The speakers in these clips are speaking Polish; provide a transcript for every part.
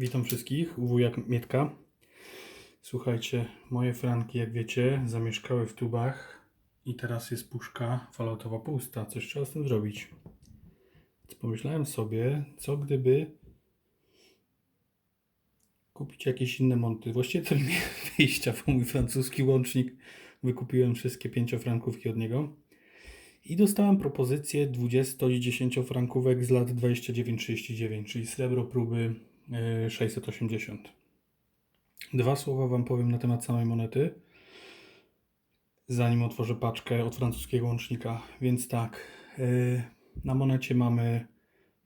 Witam wszystkich, u wuja Mietka. Słuchajcie, moje franki, jak wiecie, zamieszkały w tubach i teraz jest puszka falotowa pusta. Coś trzeba z tym zrobić. Więc pomyślałem sobie, co gdyby kupić jakieś inne monty. Właściwie to nie wyjścia, bo mój francuski łącznik wykupiłem wszystkie pięciofrankówki od niego. I dostałem propozycję 20 i 10 frankówek z lat 29-39, czyli srebro próby 680. Dwa słowa Wam powiem na temat samej monety, zanim otworzę paczkę od francuskiego łącznika. Więc tak, e, na monecie mamy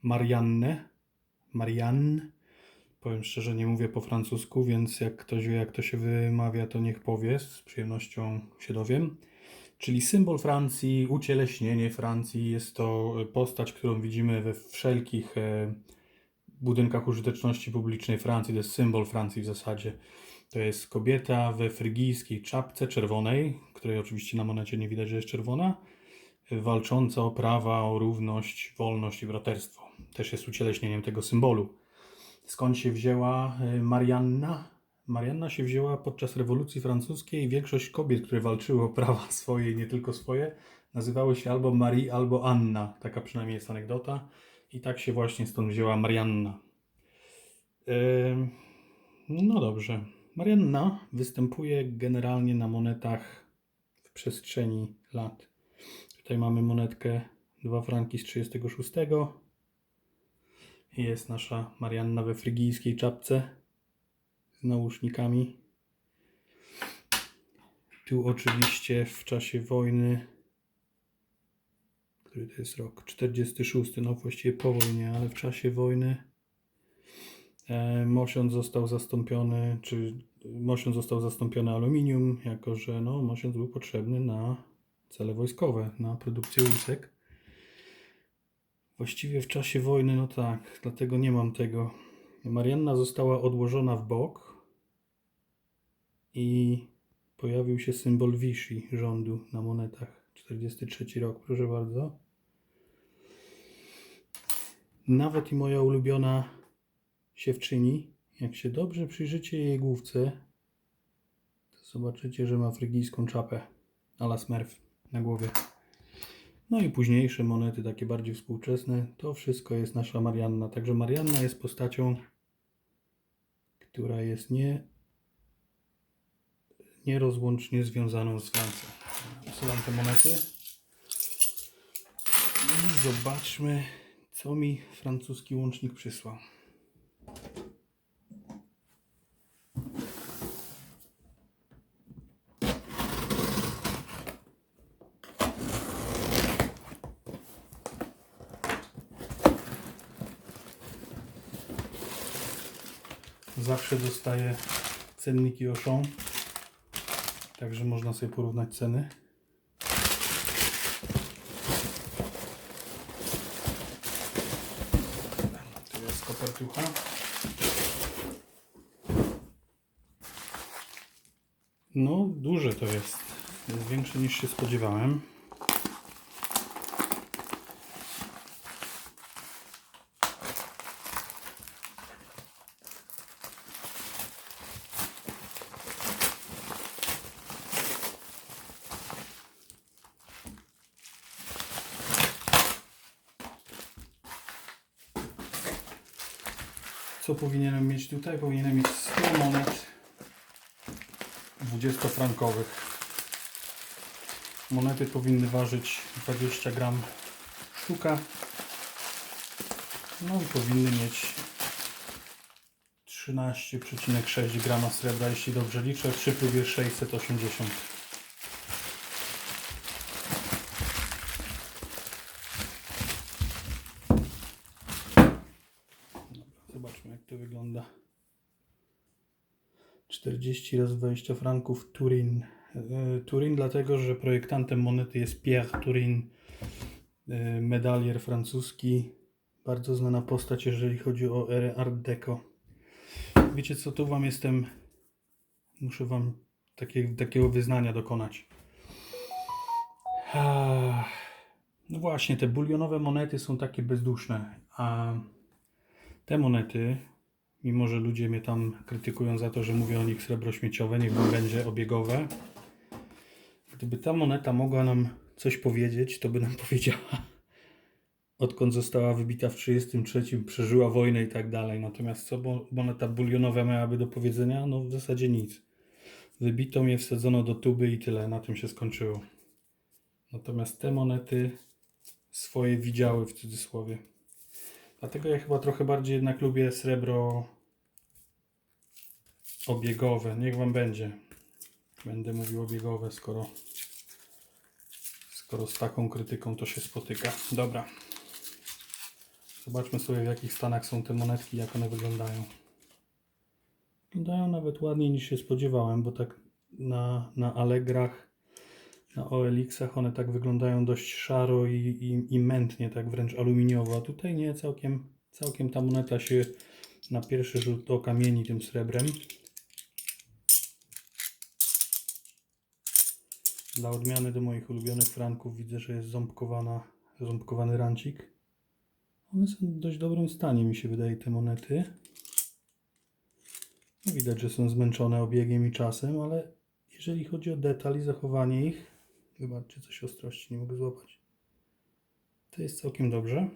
Mariannę, Marianne. Powiem szczerze, nie mówię po francusku, więc jak ktoś wie, jak to się wymawia, to niech powie, z przyjemnością się dowiem czyli symbol Francji, ucieleśnienie Francji. Jest to postać, którą widzimy we wszelkich e, budynkach użyteczności publicznej Francji. To jest symbol Francji w zasadzie. To jest kobieta we frygijskiej czapce czerwonej, której oczywiście na monecie nie widać, że jest czerwona, walcząca o prawa, o równość, wolność i braterstwo. Też jest ucieleśnieniem tego symbolu. Skąd się wzięła e, Marianna? Marianna się wzięła podczas rewolucji francuskiej. Większość kobiet, które walczyły o prawa swoje i nie tylko swoje, nazywały się albo Marie, albo Anna. Taka przynajmniej jest anegdota. I tak się właśnie stąd wzięła Marianna. No dobrze. Marianna występuje generalnie na monetach w przestrzeni lat. Tutaj mamy monetkę 2 franki z 36. Jest nasza Marianna we frygijskiej czapce z nausznikami. Tu oczywiście w czasie wojny, który to jest rok 46, no właściwie po wojnie, ale w czasie wojny e, mosiąc został zastąpiony, czy mosiąc został zastąpiony aluminium, jako że no, mosiąc był potrzebny na cele wojskowe, na produkcję łusek. Właściwie w czasie wojny, no tak, dlatego nie mam tego. Marianna została odłożona w bok i pojawił się symbol Vichy rządu na monetach. 43 rok, proszę bardzo. Nawet i moja ulubiona siewczyni, jak się dobrze przyjrzycie jej główce, to zobaczycie, że ma frygijską czapę a la Smurf na głowie. No i późniejsze monety, takie bardziej współczesne, to wszystko jest nasza Marianna. Także Marianna jest postacią, która jest nie, nierozłącznie związaną z Francją. Wsyłam te monety i zobaczmy, co mi francuski łącznik przysłał. Zawsze dostaję cenniki Auchan, także można sobie porównać ceny. Tu No, duże to jest. Jest większe niż się spodziewałem. Co powinienem mieć tutaj? Powinienem mieć 100 monet 20-frankowych. Monety powinny ważyć 20 gram sztuka. No i powinny mieć 13,6 grama srebra, jeśli dobrze liczę, przy próbie 680. Zobaczmy jak to wygląda. 40 razy 20 franków Turin. E, Turin dlatego, że projektantem monety jest Pierre Turin, e, medalier francuski. Bardzo znana postać, jeżeli chodzi o erę Art Deco. Wiecie co, tu wam jestem... Muszę wam takie, takiego wyznania dokonać. No właśnie, te bulionowe monety są takie bezduszne, a te monety Mimo, że ludzie mnie tam krytykują za to, że mówię o nich srebro śmieciowe, niech będzie obiegowe. Gdyby ta moneta mogła nam coś powiedzieć, to by nam powiedziała, odkąd została wybita w 1933, przeżyła wojnę i tak dalej. Natomiast co moneta bulionowa miałaby do powiedzenia? No w zasadzie nic. Wybito mnie, wsadzono do tuby i tyle. Na tym się skończyło. Natomiast te monety swoje widziały w cudzysłowie. Dlatego ja chyba trochę bardziej jednak lubię srebro obiegowe. Niech wam będzie. Będę mówił obiegowe, skoro, skoro z taką krytyką to się spotyka. Dobra. Zobaczmy sobie w jakich stanach są te monetki, jak one wyglądają. Wyglądają nawet ładniej niż się spodziewałem, bo tak na, na Allegrach, na OLX-ach one tak wyglądają dość szaro i, i, i mętnie, tak wręcz aluminiowo. A tutaj nie, całkiem, całkiem ta moneta się na pierwszy rzut oka mieni tym srebrem. Dla odmiany do moich ulubionych franków widzę, że jest ząbkowana, ząbkowany rancik. One są w dość dobrym stanie, mi się wydaje, te monety. No Widać, że są zmęczone obiegiem i czasem, ale jeżeli chodzi o detal i zachowanie ich, wybaczcie, coś ostrości nie mogę złapać. To jest całkiem dobrze.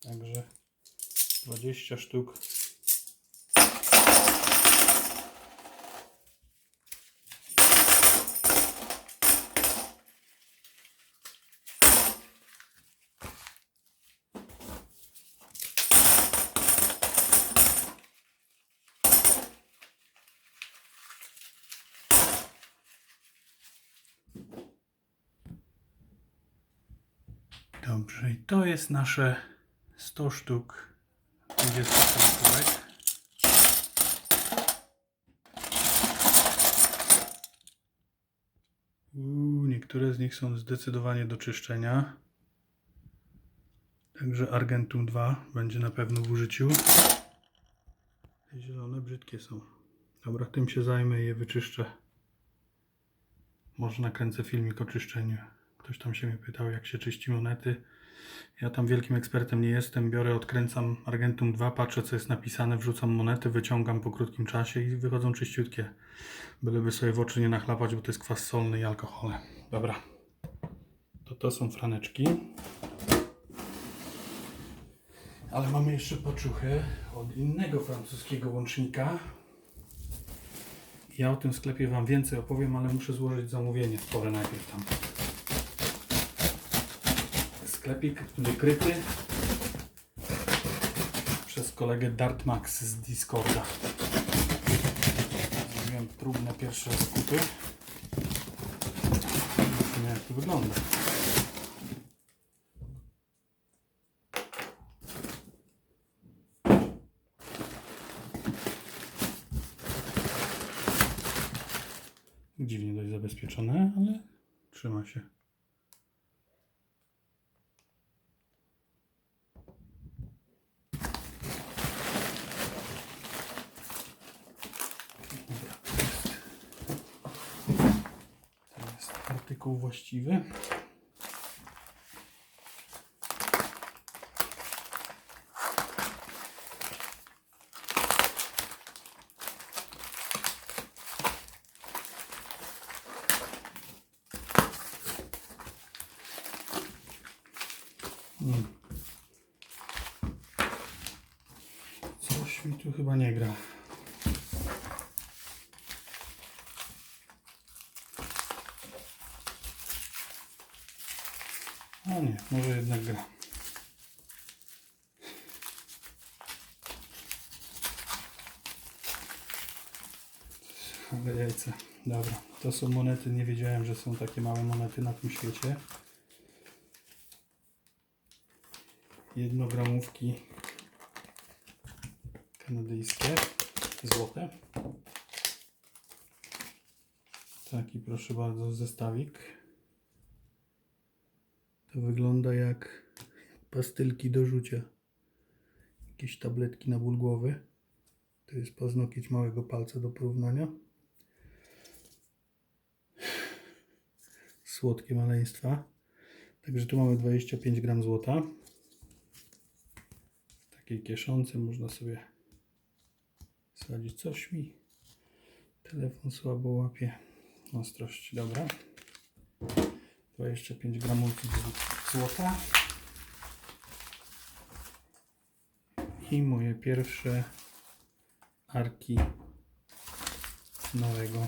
Także 20 sztuk Dobrze, i to jest nasze 100 sztuk 20 centówek. Uuu, niektóre z nich są zdecydowanie do czyszczenia. Także Argentum 2 będzie na pewno w użyciu. Te zielone brzydkie są. Dobra, tym się zajmę i je wyczyszczę. Może nakręcę filmik o czyszczeniu. Ktoś tam się mnie pytał, jak się czyści monety. Ja tam wielkim ekspertem nie jestem. Biorę, odkręcam Argentum 2, patrzę co jest napisane, wrzucam monety, wyciągam po krótkim czasie i wychodzą czyściutkie. Byleby sobie w oczy nie nachlapać, bo to jest kwas solny i alkohole. Dobra. To to są franeczki. Ale mamy jeszcze poczuchy od innego francuskiego łącznika. Ja o tym sklepie Wam więcej opowiem, ale muszę złożyć zamówienie spore najpierw tam. Sklepik wykryty przez kolegę Dartmax z Discorda. Zrobiłem próbne pierwsze zakupy. Zobaczymy jak to wygląda. Dziwnie dość zabezpieczone, ale trzyma się. Dobra, to jest- To jest artykuł właściwy. Coś mi tu chyba nie gra. A nie, może jednak gra. Ale jajce. Dobra, to są monety. Nie wiedziałem, że są takie małe monety na tym świecie. Jednogramówki kanadyjskie, złote. Taki proszę bardzo zestawik. To wygląda jak pastylki do rzucia. Jakieś tabletki na ból głowy. To jest paznokieć małego palca do porównania. Słodkie maleństwa. Także tu mamy 25 gram złota. takiej kieszonce można sobie sadzić. Coś mi telefon słabo łapie. Ostrość, dobra. 25 gramów złota. I moje pierwsze arki nowego.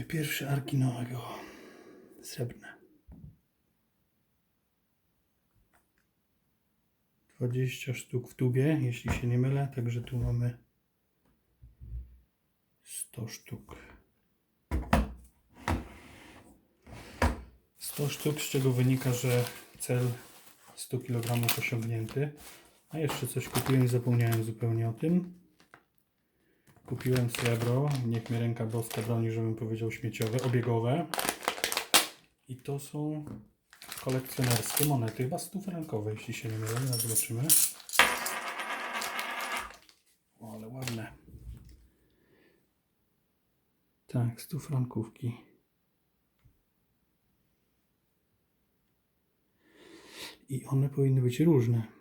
Moje pierwsze arki nowego. Srebrne. 20 sztuk w tubie, jeśli się nie mylę. Także tu mamy 100 sztuk. 100 sztuk, z czego wynika, że cel 100 kg osiągnięty. A jeszcze coś kupiłem, zapomniałem zupełnie o tym. Kupiłem srebro, niech mnie ręka boska broni, żebym powiedział śmieciowe, obiegowe. I to są kolekcjonerskie monety, chyba stufrankowe, jeśli się nie mylę. Zobaczymy. O, ale ładne. Tak, stufrankówki. I one powinny być różne.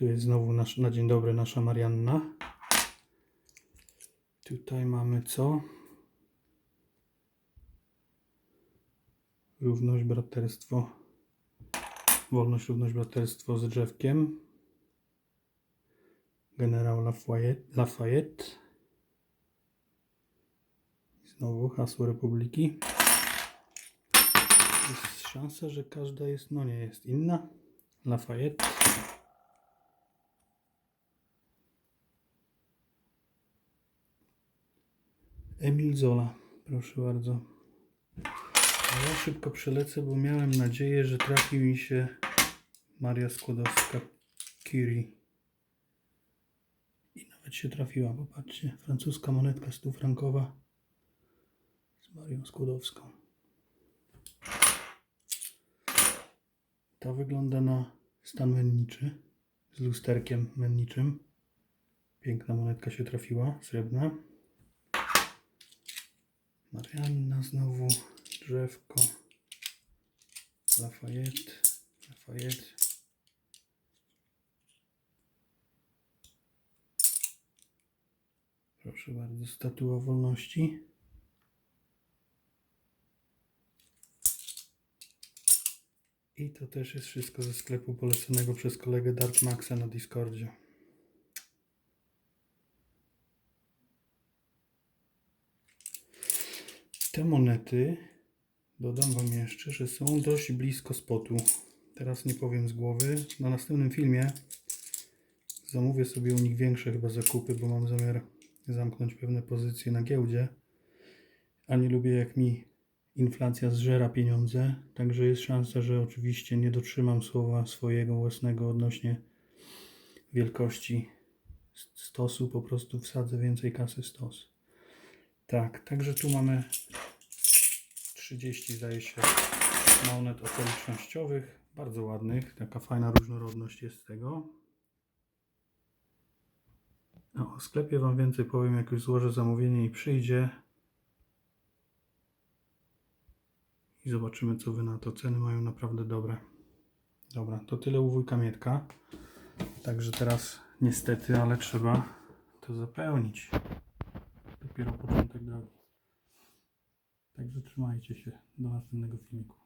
Tu jest znowu nasz, na dzień dobry nasza Marianna. Tutaj mamy co? Równość, braterstwo. Wolność, równość, braterstwo z drzewkiem. Generał Lafayette. Lafayette. Znowu hasło Republiki. Jest szansa, że każda jest, no nie jest inna. Lafayette. Emil Zola, proszę bardzo. A ja szybko przelecę, bo miałem nadzieję, że trafi mi się Maria Skłodowska-Curie. I nawet się trafiła, popatrzcie. Francuska monetka 100 frankowa z Marią Skłodowską. Ta wygląda na stan menniczy z lusterkiem menniczym. Piękna monetka się trafiła, srebrna. Marianna znowu, drzewko, Lafayette, Lafayette. Proszę bardzo, statua wolności. I to też jest wszystko ze sklepu poleconego przez kolegę Dark Maxa na Discordzie. Te monety, dodam Wam jeszcze, że są dość blisko spotu. Teraz nie powiem z głowy. Na następnym filmie zamówię sobie u nich większe chyba zakupy, bo mam zamiar zamknąć pewne pozycje na giełdzie. A nie lubię jak mi inflacja zżera pieniądze. Także jest szansa, że oczywiście nie dotrzymam słowa swojego własnego odnośnie wielkości stosu. Po prostu wsadzę więcej kasy w stos. Tak, także tu mamy 30 zdaje się monet okolicznościowych, bardzo ładnych, taka fajna różnorodność jest z tego. No, o sklepie Wam więcej powiem, jak już złożę zamówienie i przyjdzie. I zobaczymy, co Wy na to. Ceny mają naprawdę dobre. Dobra, to tyle u wujka Mietka. Także teraz niestety, ale trzeba to zapełnić. Dopiero początek drogi. Także trzymajcie się. Do następnego filmiku.